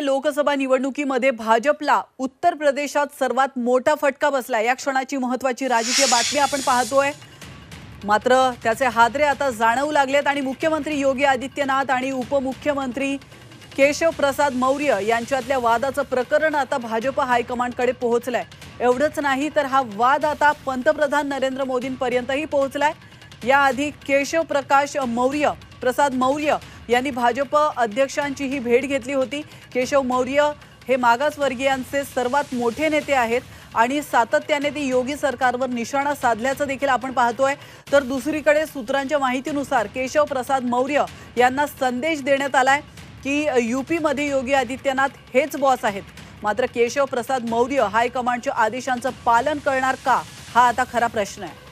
लोकसभा निवडणुकीमध्ये भाजपला उत्तर प्रदेशात सर्वात मोठा फटका बसला. या क्षणाची महत्वाची राजकीय बातमी आपण पाहतोय. मात्र त्याचे हादरे आता जाणवू लागलेत आणि मुख्यमंत्री योगी आदित्यनाथ आणि उपमुख्यमंत्री केशव प्रसाद मौर्य यांच्यातल्या वादाचं प्रकरण आता भाजप हायकमांडकडे पोहोचलंय. एवढंच नाही तर हा वाद आता पंतप्रधान नरेंद्र मोदींपर्यंतही पोहोचलाय. याआधी केशव प्रकाश मौर्य प्रसाद मौर्य यांनी भाजप अध्यक्षांचीही भेट घेतली होती. केशव मौर्य हे मागासवर्गीयांचे सर्वात मोठे नेते आहेत आणि सातत्याने ते योगी सरकारवर निशाणा साधल्याचं देखील आपण पाहतोय. तर दुसरीकडे सूत्रांच्या माहितीनुसार केशव प्रसाद मौर्य यांना संदेश देण्यात आलाय की यूपीमध्ये योगी आदित्यनाथ हेच बॉस आहेत. मात्र केशव प्रसाद मौर्य हायकमांडच्या आदेशांचं पालन करणार का? हा आता खरा प्रश्न आहे.